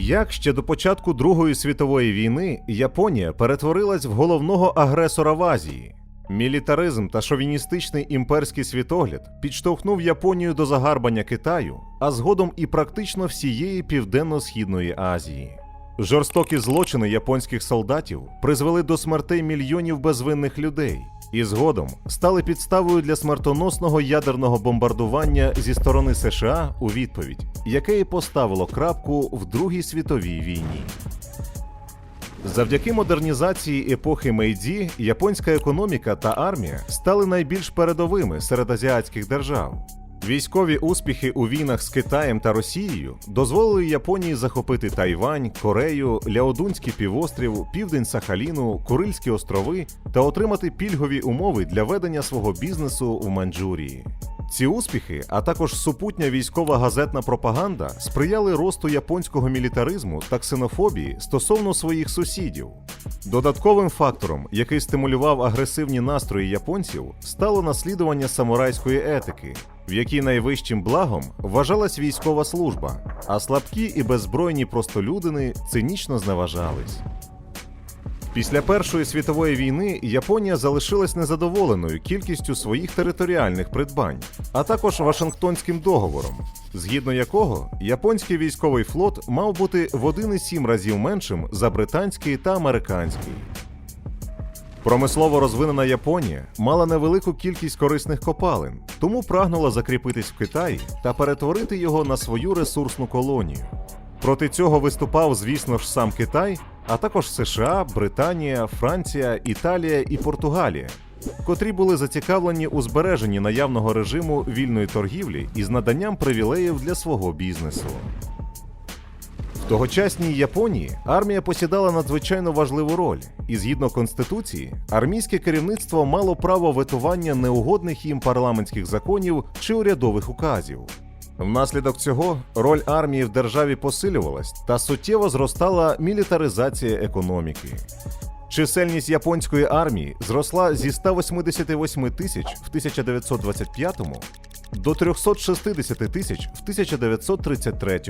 Як ще до початку Другої світової війни Японія перетворилась в головного агресора в Азії. Мілітаризм та шовіністичний імперський світогляд підштовхнув Японію до загарбання Китаю, а згодом і практично всієї південно-східної Азії. Жорстокі злочини японських солдатів призвели до смертей мільйонів безвинних людей і згодом стали підставою для смертоносного ядерного бомбардування зі сторони США у відповідь, яке і поставило крапку в Другій світовій війні. Завдяки модернізації епохи Мейді японська економіка та армія стали найбільш передовими серед азіатських держав. Військові успіхи у війнах з Китаєм та Росією дозволили Японії захопити Тайвань, Корею, Ляодунський півострів, південь Сахаліну, Курильські острови та отримати пільгові умови для ведення свого бізнесу в Маньчжурії. Ці успіхи, а також супутня військова газетна пропаганда сприяли росту японського мілітаризму та ксенофобії стосовно своїх сусідів. Додатковим фактором, який стимулював агресивні настрої японців, стало наслідування самурайської етики, в якій найвищим благом вважалась військова служба, а слабкі і беззбройні простолюдини цинічно зневажались. Після Першої світової війни Японія залишилась незадоволеною кількістю своїх територіальних придбань, а також Вашингтонським договором, згідно якого японський військовий флот мав бути в 1,7 разів меншим за британський та американський. Промислово розвинена Японія мала невелику кількість корисних копалин, тому прагнула закріпитись в Китаї та перетворити його на свою ресурсну колонію. Проти цього виступав, звісно ж, сам Китай, а також США, Британія, Франція, Італія і Португалія, котрі були зацікавлені у збереженні наявного режиму вільної торгівлі із наданням привілеїв для свого бізнесу. Тогочасній Японії армія посідала надзвичайно важливу роль, і згідно конституції, армійське керівництво мало право ветування неугодних їм парламентських законів чи урядових указів. Внаслідок цього роль армії в державі посилювалась та суттєво зростала мілітаризація економіки. Чисельність японської армії зросла зі 188 тисяч в 1925 до 360 тисяч в 1933.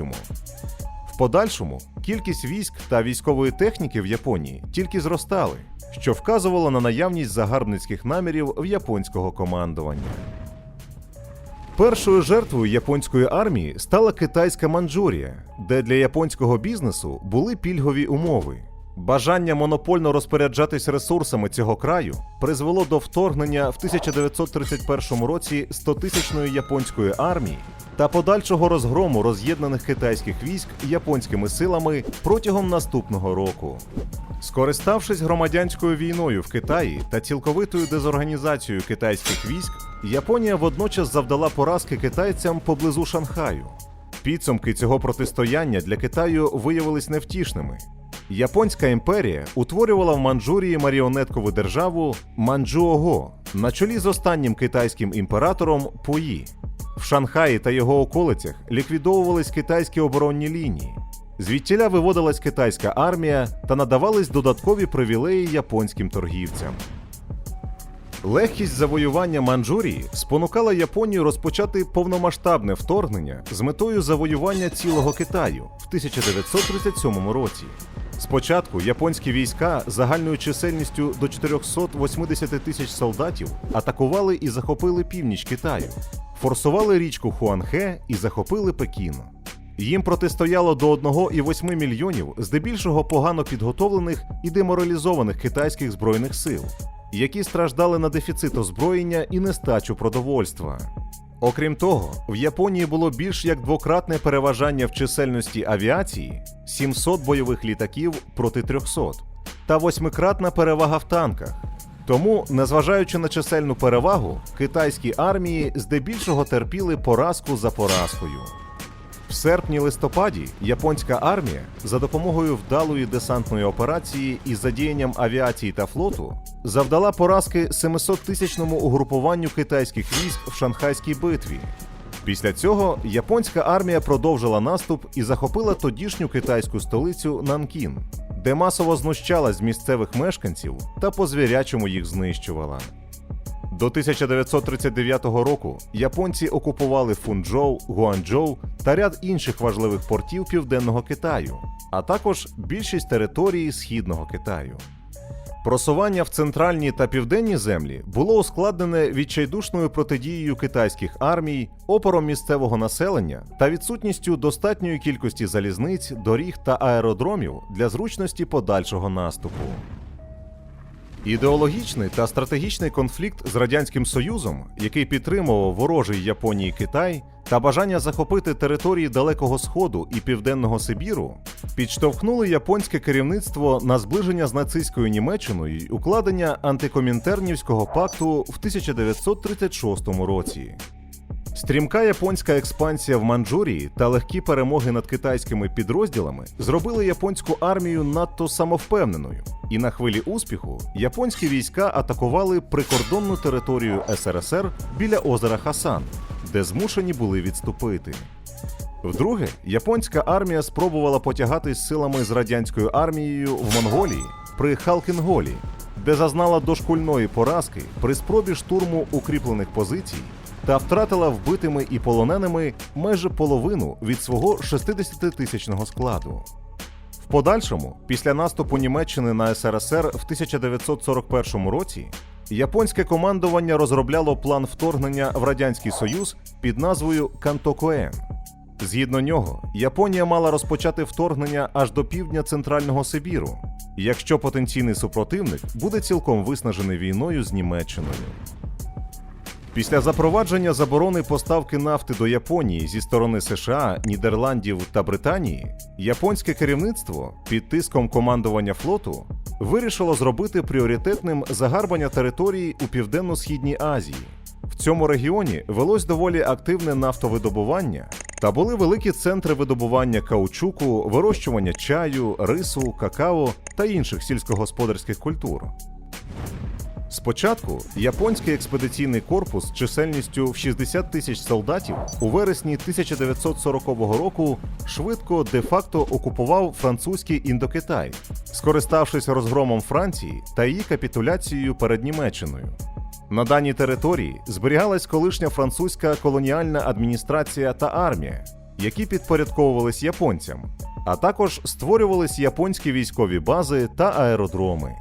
Подальшому кількість військ та військової техніки в Японії тільки зростали, що вказувало на наявність загарбницьких намірів в японського командування. Першою жертвою японської армії стала китайська Манджурія, де для японського бізнесу були пільгові умови. Бажання монопольно розпоряджатись ресурсами цього краю призвело до вторгнення в 1931 році 100-тисячної японської армії та подальшого розгрому роз'єднаних китайських військ японськими силами протягом наступного року. Скориставшись громадянською війною в Китаї та цілковитою дезорганізацією китайських військ, Японія водночас завдала поразки китайцям поблизу Шанхаю. Підсумки цього протистояння для Китаю виявились невтішними. Японська імперія утворювала в Манчжурії маріонеткову державу Манджуого на чолі з останнім китайським імператором Пуї. В Шанхаї та його околицях ліквідовувались китайські оборонні лінії. Звідтіля виводилась китайська армія та надавались додаткові привілеї японським торгівцям. Легкість завоювання Манчжурії спонукала Японію розпочати повномасштабне вторгнення з метою завоювання цілого Китаю в 1937 році. Спочатку японські війська загальною чисельністю до 480 тисяч солдатів атакували і захопили північ Китаю, форсували річку Хуанхе і захопили Пекін. Їм протистояло до 1,8 мільйонів здебільшого погано підготовлених і деморалізованих китайських збройних сил, які страждали на дефіцит озброєння і нестачу продовольства. Окрім того, в Японії було більш як двократне переважання в чисельності авіації 700 бойових літаків проти 300, та восьмикратна перевага в танках. Тому, незважаючи на чисельну перевагу, китайські армії здебільшого терпіли поразку за поразкою. В серпні-листопаді японська армія за допомогою вдалої десантної операції із задіянням авіації та флоту завдала поразки 700-тисячному угрупуванню китайських військ в Шанхайській битві. Після цього японська армія продовжила наступ і захопила тодішню китайську столицю Нанкін, де масово знущалась з місцевих мешканців та по звірячому їх знищувала. До 1939 року японці окупували Фунчжоу, Гуанчжоу та ряд інших важливих портів південного Китаю, а також більшість території східного Китаю. Просування в центральні та південні землі було ускладнене відчайдушною протидією китайських армій, опором місцевого населення та відсутністю достатньої кількості залізниць, доріг та аеродромів для зручності подальшого наступу. Ідеологічний та стратегічний конфлікт з радянським союзом, який підтримував ворожий Японії Китай, та бажання захопити території Далекого Сходу і Південного Сибіру, підштовхнули японське керівництво на зближення з нацистською Німеччиною й укладення антикомінтернівського пакту в 1936 році. Стрімка японська експансія в Манчжурії та легкі перемоги над китайськими підрозділами зробили японську армію надто самовпевненою, і на хвилі успіху японські війська атакували прикордонну територію СРСР біля озера Хасан, де змушені були відступити. Вдруге, японська армія спробувала потягатись силами з радянською армією в Монголії при Халкінголі, де зазнала дошкульної поразки при спробі штурму укріплених позицій та втратила вбитими і полоненими майже половину від свого 60-тисячного складу. В подальшому, після наступу Німеччини на СРСР в 1941 році, японське командування розробляло план вторгнення в Радянський Союз під назвою Кантокоен. Згідно нього, Японія мала розпочати вторгнення аж до півдня центрального Сибіру, якщо потенційний супротивник буде цілком виснажений війною з Німеччиною. Після запровадження заборони поставки нафти до Японії зі сторони США, Нідерландів та Британії, японське керівництво під тиском командування флоту вирішило зробити пріоритетним загарбання території у південно-східній Азії. В цьому регіоні велось доволі активне нафтовидобування та були великі центри видобування каучуку, вирощування чаю, рису, какао та інших сільськогосподарських культур. Спочатку японський експедиційний корпус чисельністю в 60 тисяч солдатів у вересні 1940 року швидко де-факто окупував французький індокитай, скориставшись розгромом Франції та її капітуляцією перед Німеччиною. На даній території зберігалась колишня французька колоніальна адміністрація та армія, які підпорядковувались японцям, а також створювались японські військові бази та аеродроми.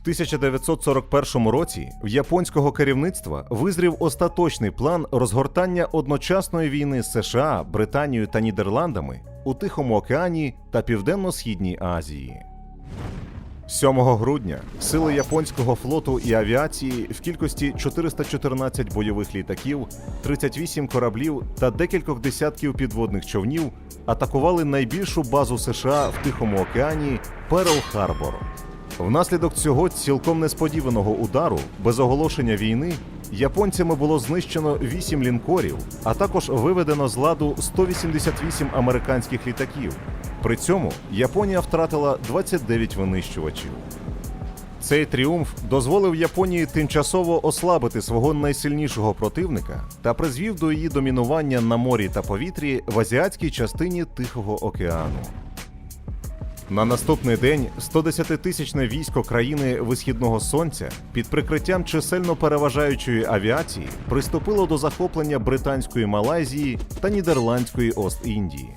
В 1941 році в японського керівництва визрів остаточний план розгортання одночасної війни з США, Британією та Нідерландами у Тихому океані та Південно-Східній Азії. 7 грудня сили японського флоту і авіації в кількості 414 бойових літаків, 38 кораблів та декількох десятків підводних човнів атакували найбільшу базу США в Тихому океані Перл-Харбор. Внаслідок цього цілком несподіваного удару, без оголошення війни, японцями було знищено 8 лінкорів, а також виведено з ладу 188 американських літаків. При цьому Японія втратила 29 винищувачів. Цей тріумф дозволив Японії тимчасово ослабити свого найсильнішого противника та призвів до її домінування на морі та повітрі в азіатській частині Тихого океану. На наступний день 110-тисячне військо країни Висхідного Сонця під прикриттям чисельно переважаючої авіації приступило до захоплення британської Малайзії та нідерландської Ост-Індії.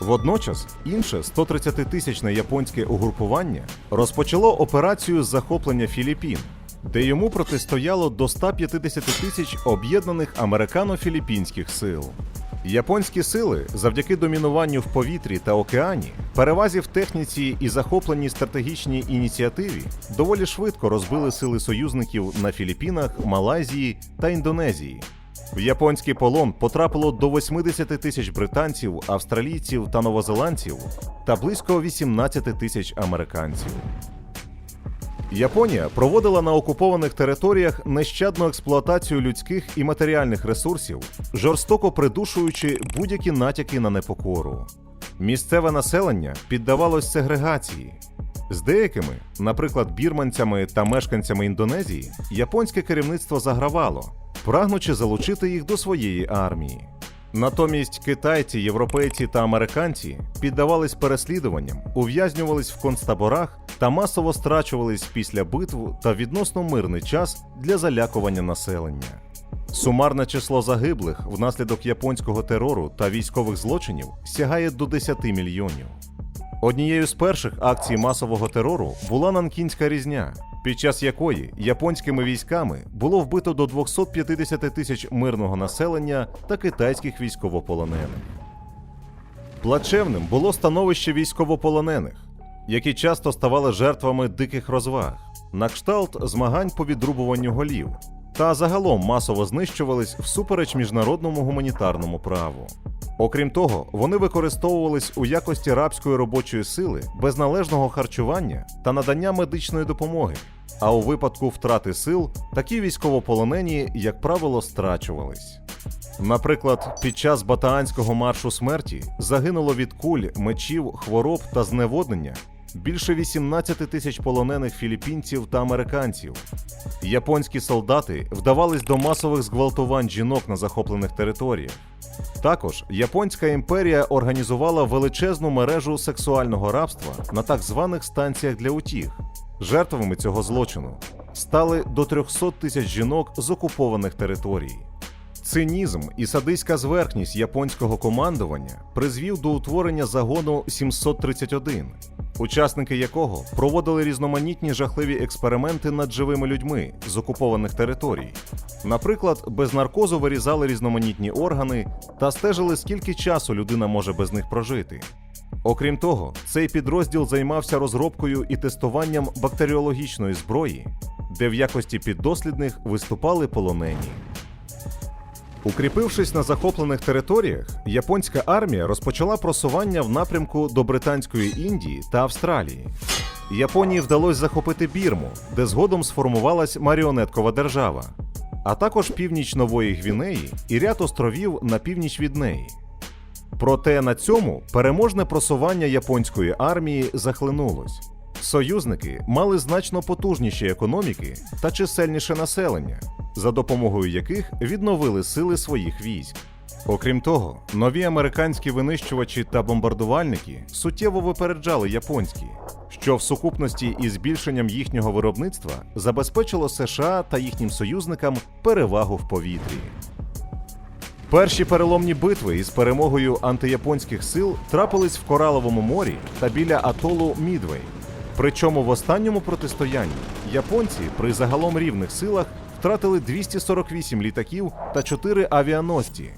Водночас інше 130-тисячне японське угрупування розпочало операцію з захоплення Філіппін, де йому протистояло до 150 тисяч об'єднаних американо-філіппінських сил. Японські сили завдяки домінуванню в повітрі та океані, перевазі в техніці і захопленій стратегічній ініціативі доволі швидко розбили сили союзників на Філіппінах, Малайзії та Індонезії. В японський полон потрапило до 80 тисяч британців, австралійців та новозеландців та близько 18 тисяч американців. Японія проводила на окупованих територіях нещадну експлуатацію людських і матеріальних ресурсів, жорстоко придушуючи будь-які натяки на непокору. Місцеве населення піддавалось сегрегації. З деякими, наприклад, бірманцями та мешканцями Індонезії, японське керівництво загравало, прагнучи залучити їх до своєї армії. Натомість китайці, європейці та американці піддавались переслідуванням, ув'язнювались в концтаборах та масово страчувались після битв та відносно мирний час для залякування населення. Сумарне число загиблих внаслідок японського терору та військових злочинів сягає до 10 мільйонів. Однією з перших акцій масового терору була Нанкінська різня, під час якої японськими військами було вбито до 250 тисяч мирного населення та китайських військовополонених. Плачевним було становище військовополонених, які часто ставали жертвами диких розваг, на кшталт змагань по відрубуванню голів, та загалом масово знищувались всупереч міжнародному гуманітарному праву. Окрім того, вони використовувались у якості рабської робочої сили без належного харчування та надання медичної допомоги. А у випадку втрати сил такі військовополонені, як правило, страчувались. Наприклад, під час батаанського маршу смерті загинуло від куль, мечів, хвороб та зневоднення більше 18 тисяч полонених філіппінців та американців. Японські солдати вдавались до масових зґвалтувань жінок на захоплених територіях. Також японська імперія організувала величезну мережу сексуального рабства на так званих станціях для утіх. Жертвами цього злочину стали до 300 тисяч жінок з окупованих територій. Цинізм і садиська зверхність японського командування призвів до утворення загону 731, учасники якого проводили різноманітні жахливі експерименти над живими людьми з окупованих територій. Наприклад, без наркозу вирізали різноманітні органи та стежили, скільки часу людина може без них прожити. Окрім того, цей підрозділ займався розробкою і тестуванням бактеріологічної зброї, де в якості піддослідних виступали полонені. Укріпившись на захоплених територіях, японська армія розпочала просування в напрямку до Британської Індії та Австралії. Японії вдалося захопити Бірму, де згодом сформувалась маріонеткова держава, а також північ Нової Гвінеї і ряд островів на північ від неї. Проте на цьому переможне просування японської армії захлинулось. Союзники мали значно потужніші економіки та чисельніше населення, за допомогою яких відновили сили своїх військ. Окрім того, нові американські винищувачі та бомбардувальники суттєво випереджали японські, що в сукупності із збільшенням їхнього виробництва забезпечило США та їхнім союзникам перевагу в повітрі. Перші переломні битви із перемогою антияпонських сил трапились в Кораловому морі та біля атолу Мідвей. Причому в останньому протистоянні японці при загалом рівних силах втратили 248 літаків та 4 авіаносці,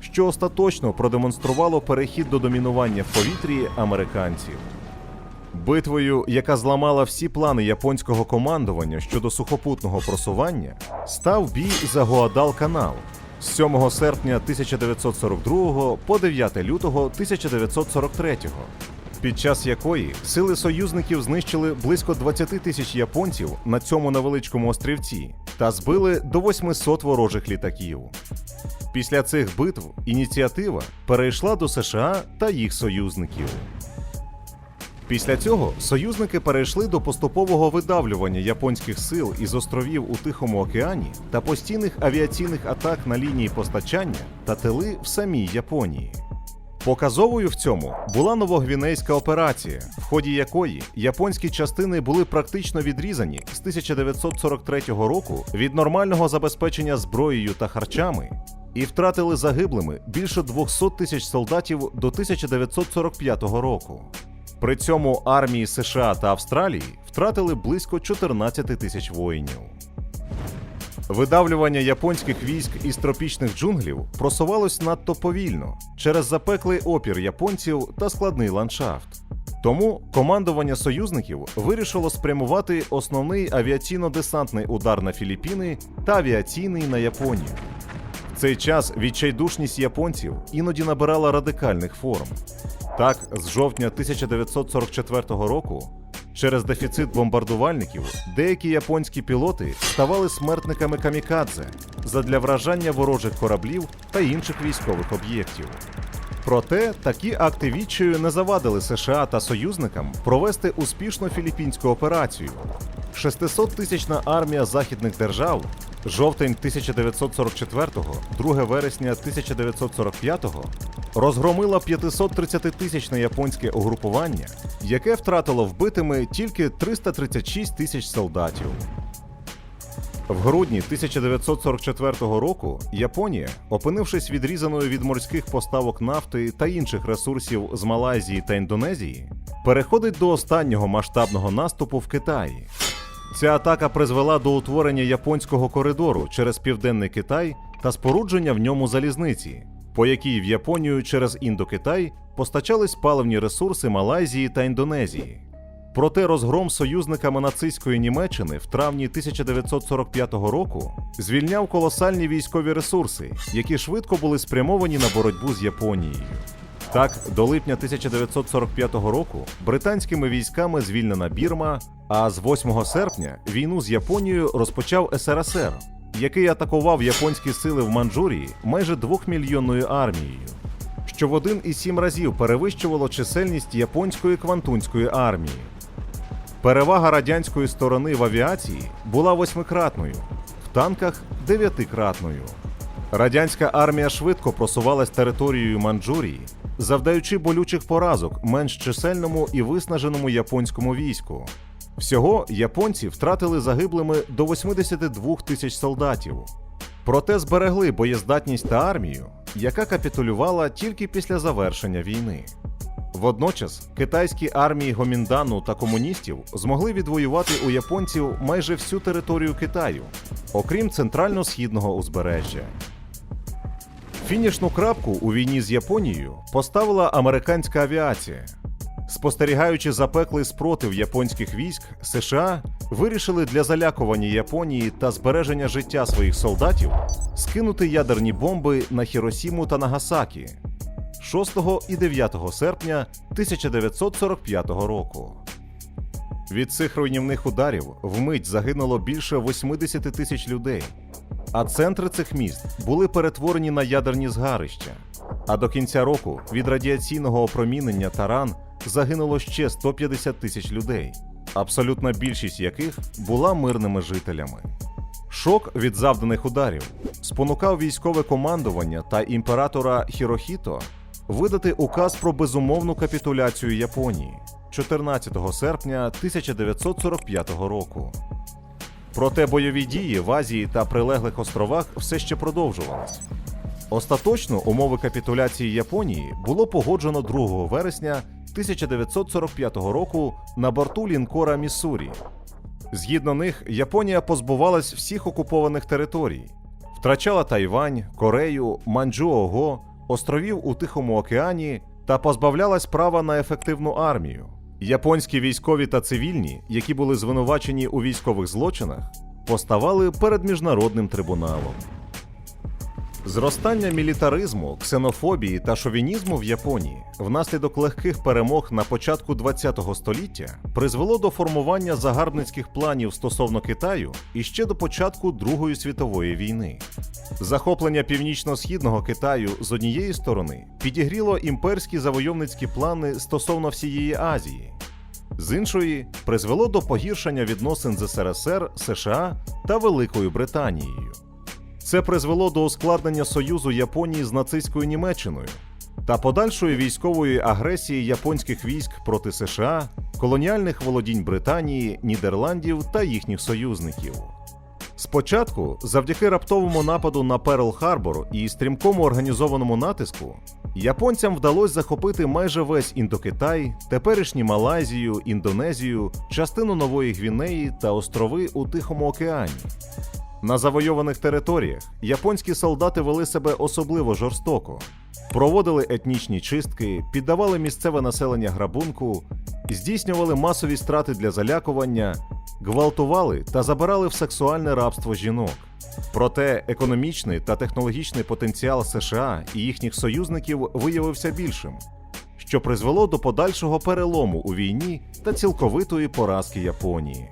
що остаточно продемонструвало перехід до домінування в повітрі американців. Битвою, яка зламала всі плани японського командування щодо сухопутного просування, став бій за Гуадал-канал з 7 серпня 1942 по 9 лютого 1943, під час якої сили союзників знищили близько 20 тисяч японців на цьому невеличкому острівці та збили до 800 ворожих літаків. Після цих битв ініціатива перейшла до США та їх союзників. Після цього союзники перейшли до поступового видавлювання японських сил із островів у Тихому океані та постійних авіаційних атак на лінії постачання та тили в самій Японії. Показовою в цьому була новогвінейська операція, в ході якої японські частини були практично відрізані з 1943 року від нормального забезпечення зброєю та харчами і втратили загиблими більше 200 тисяч солдатів до 1945 року. При цьому армії США та Австралії втратили близько 14 тисяч воїнів. Видавлювання японських військ із тропічних джунглів просувалось надто повільно через запеклий опір японців та складний ландшафт. Тому командування союзників вирішило спрямувати основний авіаційно-десантний удар на Філіппіни та авіаційний на Японію. В цей час відчайдушність японців іноді набирала радикальних форм. Так, з жовтня 1944 року, через дефіцит бомбардувальників, деякі японські пілоти ставали смертниками камікадзе задля вражання ворожих кораблів та інших військових об'єктів. Проте такі акти відчаю не завадили США та союзникам провести успішну філіппінську операцію. 600-тисячна армія західних держав жовтень 1944-го, 2 вересня 1945-го розгромила 530-тисячне японське угрупування, яке втратило вбитими тільки 336 тисяч солдатів. В грудні 1944 року Японія, опинившись відрізаною від морських поставок нафти та інших ресурсів з Малайзії та Індонезії, переходить до останнього масштабного наступу в Китаї. Ця атака призвела до утворення японського коридору через південний Китай та спорудження в ньому залізниці, по якій в Японію через Індокитай постачались паливні ресурси Малайзії та Індонезії. Проте розгром союзниками нацистської Німеччини в травні 1945 року звільняв колосальні військові ресурси, які швидко були спрямовані на боротьбу з Японією. Так, до липня 1945 року британськими військами звільнена Бірма, а з 8 серпня війну з Японією розпочав СРСР, який атакував японські сили в Манчжурії майже двохмільйонною армією, що в 1,7 разів перевищувало чисельність японської квантунської армії. Перевага радянської сторони в авіації була восьмикратною, в танках дев'ятикратною. Радянська армія швидко просувалась територією Манчжурії, завдаючи болючих поразок менш чисельному і виснаженому японському війську. Всього японці втратили загиблими до 82 тисяч солдатів. Проте зберегли боєздатність та армію, яка капітулювала тільки після завершення війни. Водночас китайські армії Гоміндану та комуністів змогли відвоювати у японців майже всю територію Китаю, окрім центрально-східного узбережжя. Фінішну крапку у війні з Японією поставила американська авіація. Спостерігаючи запеклий спротив японських військ, США вирішили для залякування Японії та збереження життя своїх солдатів скинути ядерні бомби на Хіросіму та Нагасакі 6 і 9 серпня 1945 року. Від цих руйнівних ударів вмить загинуло більше 80 тисяч людей, а центри цих міст були перетворені на ядерні згарища. А до кінця року від радіаційного опромінення та ран загинуло ще 150 тисяч людей, абсолютна більшість яких була мирними жителями. Шок від завданих ударів спонукав військове командування та імператора Хірохіто видати указ про безумовну капітуляцію Японії 14 серпня 1945 року. Проте бойові дії в Азії та прилеглих островах все ще продовжувались. Остаточно умови капітуляції Японії було погоджено 2 вересня 1945 року на борту лінкора Міссурі. Згідно них, Японія позбувалась всіх окупованих територій, втрачала Тайвань, Корею, Манджуого, островів у Тихому океані та позбавлялась права на ефективну армію. Японські військові та цивільні, які були звинувачені у військових злочинах, поставали перед міжнародним трибуналом. Зростання мілітаризму, ксенофобії та шовінізму в Японії внаслідок легких перемог на початку ХХ століття призвело до формування загарбницьких планів стосовно Китаю іще до початку Другої світової війни. Захоплення північно-східного Китаю з однієї сторони підігріло імперські завойовницькі плани стосовно всієї Азії. З іншої призвело до погіршення відносин з СРСР, США та Великою Британією. Це призвело до ускладнення союзу Японії з нацистською Німеччиною та подальшої військової агресії японських військ проти США, колоніальних володінь Британії, Нідерландів та їхніх союзників. Спочатку, завдяки раптовому нападу на Перл-Харбор і стрімкому організованому натиску, японцям вдалося захопити майже весь Індокитай, теперішню Малайзію, Індонезію, частину Нової Гвінеї та острови у Тихому океані. На завойованих територіях японські солдати вели себе особливо жорстоко, проводили етнічні чистки, піддавали місцеве населення грабунку, здійснювали масові страти для залякування, гвалтували та забирали в сексуальне рабство жінок. Проте економічний та технологічний потенціал США і їхніх союзників виявився більшим, що призвело до подальшого перелому у війні та цілковитої поразки Японії.